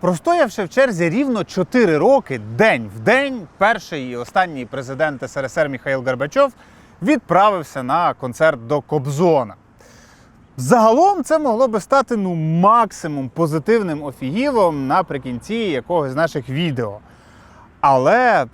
Простоявши в черзі рівно 4 роки, день в день, перший і останній президент СРСР Михайло Горбачов відправився на концерт до Кобзона. Загалом це могло би стати ну максимум позитивним офігівом наприкінці якогось з наших відео. Але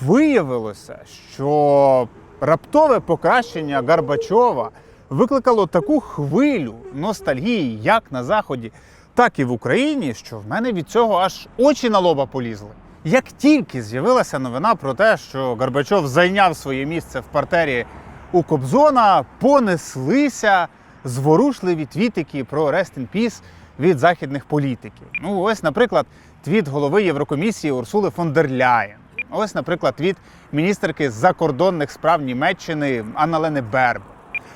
виявилося, що раптове покращення Горбачова викликало таку хвилю ностальгії як на Заході, так і в Україні, що в мене від цього аж очі на лоба полізли. Як тільки з'явилася новина про те, що Горбачов зайняв своє місце в партері у Кобзона, понеслися зворушливі твітики про Rest in Peace від західних політиків. Ну, ось, наприклад, твіт голови Єврокомісії Урсули фон дер Ляєн. Ось, наприклад, твіт міністерки закордонних справ Німеччини Анна-Лени Берб.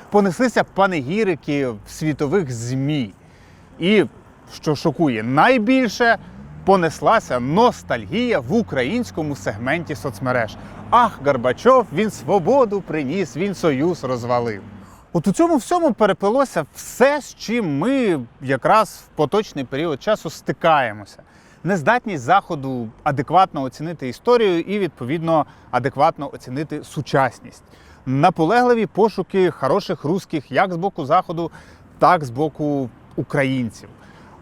Понеслися панегірики в світових ЗМІ. І, що шокує найбільше, понеслася ностальгія в українському сегменті соцмереж. Ах, Горбачов, він свободу приніс, він союз розвалив. От у цьому всьому переплилося все, з чим ми якраз в поточний період часу стикаємося. Нездатність заходу адекватно оцінити історію і, відповідно, адекватно оцінити сучасність. Наполегливі пошуки хороших русських як з боку заходу, так з боку українців.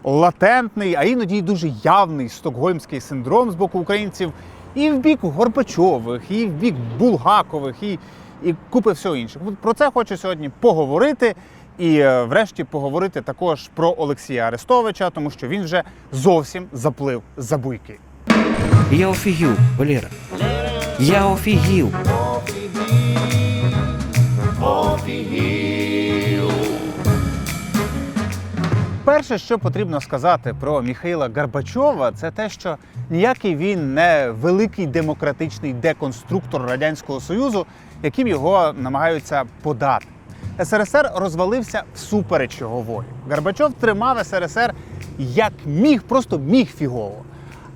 Латентний, а іноді й дуже явний стокгольмський синдром з боку українців і в бік Горбачових, і в бік Булгакових, і, і купи всього іншого. Про це хочу сьогодні поговорити. І е, врешті поговорити також про Олексія Арестовича, тому що він вже зовсім заплив за буйки. Я офігів, Валера. Я офігів. Перше, що потрібно сказати про Міхаїла Горбачова, це те, що ніякий він не великий демократичний деконструктор Радянського Союзу, яким його намагаються подати. СРСР розвалився всупереч його волі. Горбачов тримав СРСР як міг, просто міг фігово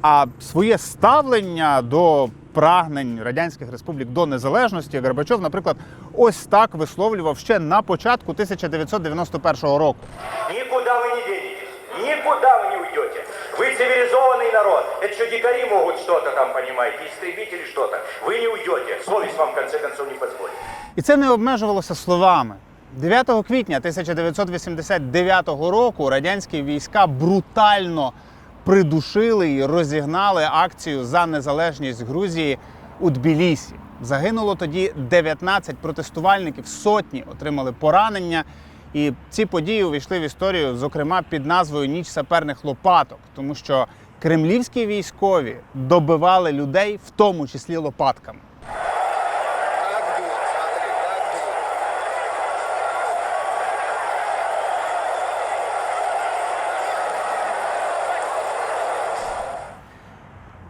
А своє ставлення до прагнень радянських республік до незалежності Горбачов, наприклад, ось так висловлював ще на початку 1991 року. Никуда вы не денетесь, никуда вы не уйдете. Вы цивилизованный народ. Это что, дикари могут что-то там, понимаете, истребители что-то. Вы не уйдете. Совесть вам, в конце концов, не позволит. І це не обмежувалося словами. 9 квітня 1989 року радянські війська брутально придушили і розігнали акцію за незалежність Грузії у Тбілісі. Загинуло тоді 19 протестувальників, сотні отримали поранення. І ці події увійшли в історію, зокрема під назвою Ніч саперних лопаток, тому що кремлівські військові добивали людей, в тому числі лопатками.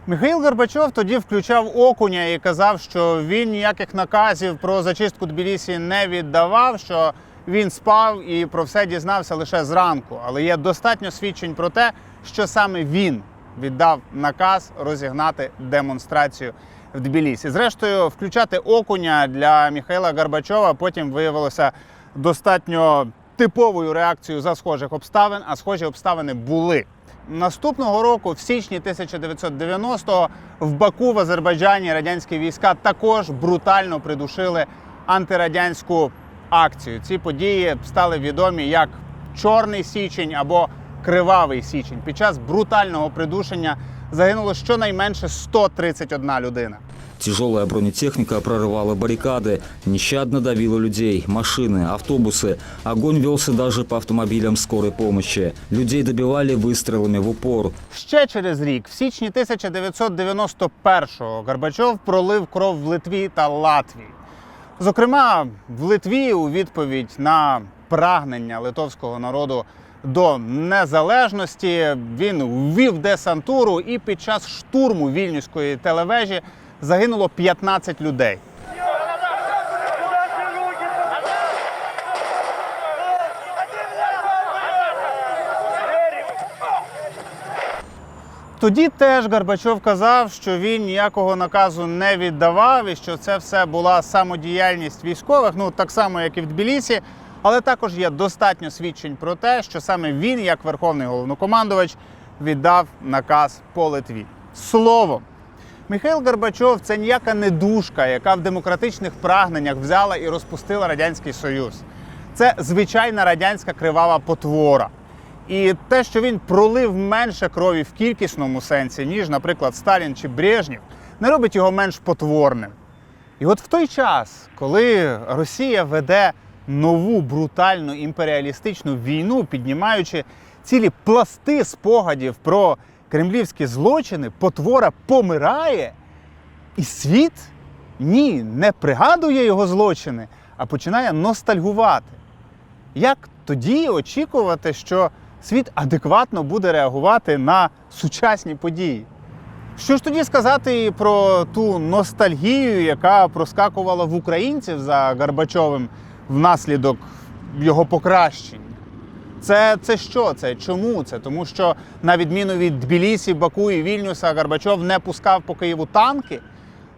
Михаїл Горбачов тоді включав окуня і казав, що він ніяких наказів про зачистку Тбілісі не віддавав, що він спав і про все дізнався лише зранку. Але є достатньо свідчень про те, що саме він віддав наказ розігнати демонстрацію в Тбілісі. Зрештою, включати окуня для Михайла Горбачова потім виявилося достатньо типовою реакцією за схожих обставин, а схожі обставини були. Наступного року, в січні 1990-го, в Баку в Азербайджані радянські війська також брутально придушили антирадянську акцію. Ці події стали відомі як Чорний січень або Кривавий січень. Під час брутального придушення загинуло щонайменше 131 людина. Тяжелая бронетехника прорывала баррикады, нещадно давила людей, машины, автобусы. Огонь велся даже по автомобилям скорой помощи. Людей добивали выстрелами в упор. Ще через рік, в січні 1991-го, Горбачов пролив кров в Литві та Латвії. Зокрема, в Литві у відповідь на прагнення литовського народу до незалежності він ввів десантуру, і під час штурму вільнюської телевежі загинуло 15 людей. Тоді теж Горбачов казав, що він ніякого наказу не віддавав і що це все була самодіяльність військових, ну так само, як і в Тбілісі. Але також є достатньо свідчень про те, що саме він, як верховний головнокомандувач, віддав наказ по Литві. Словом, Михайло Горбачов це ніяка недушка, яка в демократичних прагненнях взяла і розпустила Радянський Союз. Це звичайна радянська кривава потвора. І те, що він пролив менше крові в кількісному сенсі, ніж, наприклад, Сталін чи Брежнєв, не робить його менш потворним. І от в той час, коли Росія веде нову брутальну імперіалістичну війну, піднімаючи цілі пласти спогадів про кремлівські злочини, потвора помирає, і світ ні, не пригадує його злочини, а починає ностальгувати. Як тоді очікувати, що світ адекватно буде реагувати на сучасні події? Що ж тоді сказати і про ту ностальгію, яка проскакувала в українців за Горбачовим внаслідок його покращень? Це, це що? Це чому це? Тому що на відміну від Тбілісі, Баку і Вільнюса, Горбачов не пускав по Києву танки.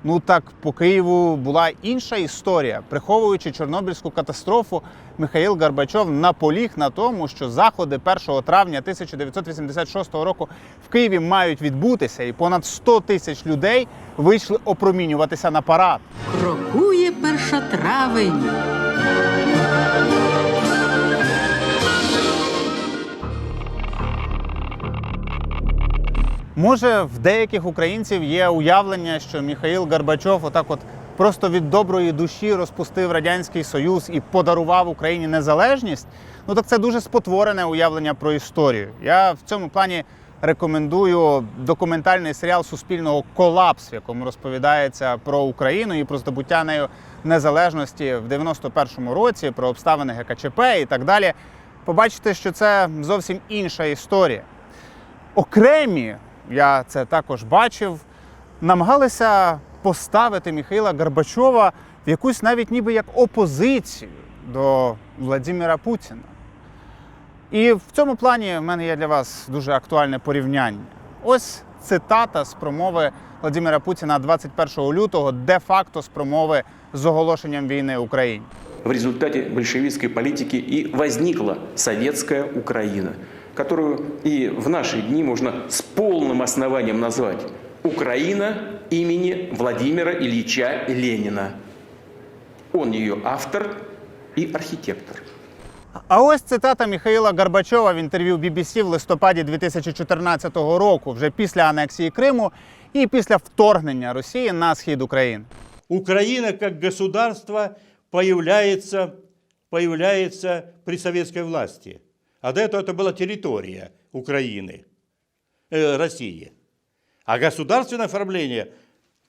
Ну так по Києву була інша історія. Приховуючи Чорнобильську катастрофу, Михаїл Горбачов наполіг на тому, що заходи 1 травня 1986 року в Києві мають відбутися, і понад 100 тисяч людей вийшли опромінюватися на парад. Крокує перша травень. Може, в деяких українців є уявлення, що Михаїл Горбачов отак от просто від доброї душі розпустив Радянський Союз і подарував Україні незалежність. Ну так це дуже спотворене уявлення про історію. Я в цьому плані рекомендую документальний серіал Суспільного колапс, в якому розповідається про Україну і про здобуття нею незалежності в 91-му році, про обставини ГКЧП і так далі. Побачите, що це зовсім інша історія окремі, я це також бачив, намагалися поставити Михайла Горбачова в якусь навіть ніби як опозицію до Владимира Путіна. І в цьому плані в мене є для вас дуже актуальне порівняння. Ось цитата з промови Владимира Путіна 21 лютого, де-факто з промови з оголошенням війни Україні. В результате большевистской политики и возникла советская Украина, которую и в наши дни можно с полным основанием назвать Украина имени Владимира Ильича Ленина. Он ее автор и архитектор. А ось цитата Михаїла Горбачова в інтерв'ю BBC в листопаді 2014 року, вже після анексії Криму і після вторгнення Росії на схід України. Украина как государство появляется, появляется при советской власти. А до этого это была территория Украины, э, России. А государственное оформление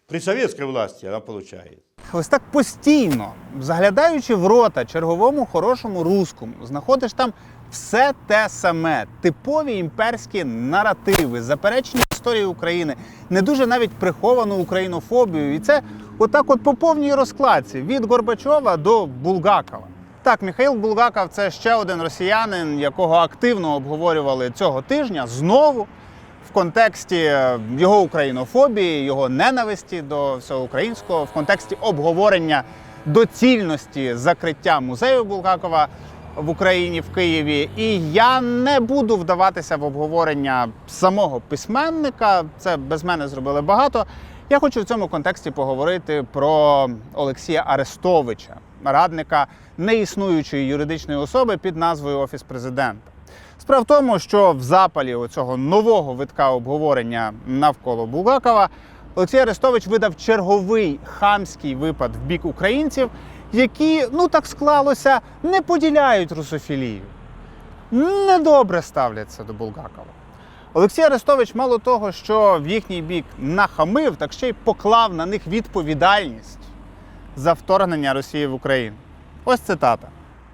при советской власти она получает. Ось так постійно, заглядаючи в рота черговому хорошому русскому, знаходиш там все те саме, типові імперські наративи, заперечення історії України, не дуже навіть приховану українофобію. І це отак, от по повній розкладці від Горбачова до Булгакова. Так, Михаїл Булгаков це ще один росіянин, якого активно обговорювали цього тижня знову в контексті е, його українофобії, його ненависті до всього українського, в контексті обговорення доцільності закриття музею Булгакова в Україні в Києві. І я не буду вдаватися в обговорення самого письменника. Це без мене зробили багато. Я хочу в цьому контексті поговорити про Олексія Арестовича, радника неіснуючої юридичної особи під назвою Офіс президента. Справа в тому, що в запалі цього нового витка обговорення навколо Булгакова Олексій Арестович видав черговий хамський випад в бік українців, які, ну так склалося, не поділяють русофілію, недобре ставляться до Булгакова. Олексій Арестович, мало того, що в їхній бік нахамив, так ще й поклав на них відповідальність за вторгнення Росії в Україну. Ось цитата.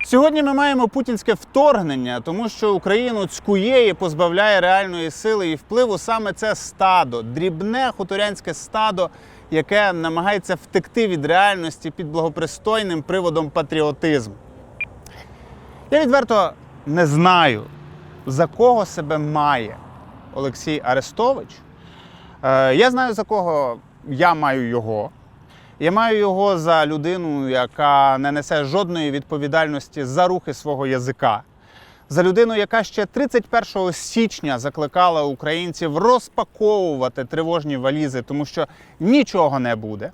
Сьогодні ми маємо путінське вторгнення, тому що Україну цькує і позбавляє реальної сили і впливу саме це стадо, дрібне хуторянське стадо, яке намагається втекти від реальності під благопристойним приводом патріотизму. Я відверто не знаю, за кого себе має Олексій Арестович. Е, Я знаю, за кого я маю його. Я маю його за людину, яка не несе жодної відповідальності за рухи свого язика, за людину, яка ще 31 січня закликала українців розпаковувати тривожні валізи, тому що нічого не буде.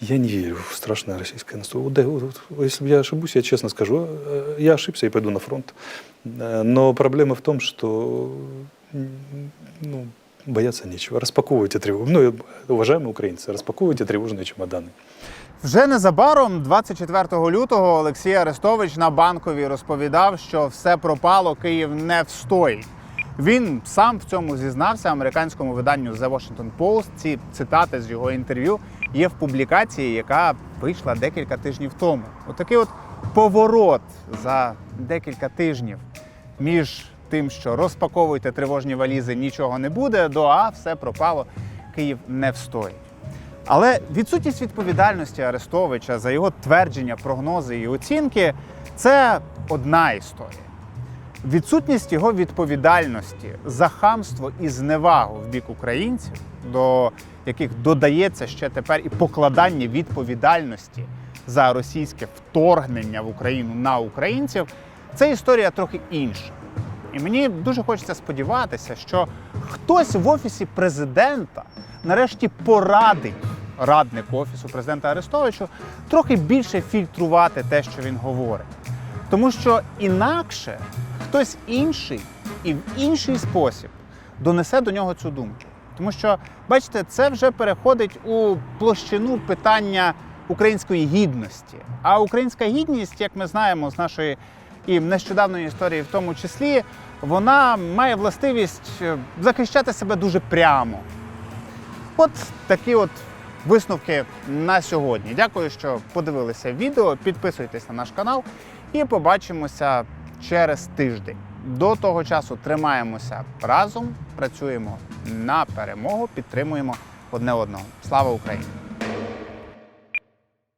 Я не верю в страшное российское наступление. Вот, да, я ошибусь, я честно скажу, э, я ошибся и пойду на фронт. Но проблема в том, что м, ну, бояться нечего. Распаковывайте тревогу. Ну, и, уважаемые украинцы, распаковывайте тревожные чемоданы. Вже незабаром, 24 лютого, Олексій Арестович на банковій розповідав, що все пропало, Київ не встоїть. Він сам в цьому зізнався американському виданню The Washington Post. Ці цитати з його інтерв'ю є в публікації, яка вийшла декілька тижнів тому. Отакий от поворот за декілька тижнів між тим, що розпаковуйте тривожні валізи, нічого не буде, до а все пропало, Київ не встоїть. Але відсутність відповідальності Арестовича за його твердження, прогнози і оцінки це одна історія. Відсутність його відповідальності за хамство і зневагу в бік українців, до яких додається ще тепер і покладання відповідальності за російське вторгнення в Україну на українців, це історія трохи інша. І мені дуже хочеться сподіватися, що хтось в офісі президента нарешті порадить раднику офісу президента Арестовичу трохи більше фільтрувати те, що він говорить. Тому що інакше хтось інший і в інший спосіб донесе до нього цю думку. Тому що, бачите, це вже переходить у площину питання української гідності. А українська гідність, як ми знаємо з нашої і нещодавної історії, в тому числі, вона має властивість е, захищати себе дуже прямо. От такі от висновки на сьогодні. Дякую, що подивилися відео. Підписуйтесь на наш канал і побачимося через тиждень. До того часу тримаємося разом, працюємо на перемогу, підтримуємо одне одного. Слава Україні!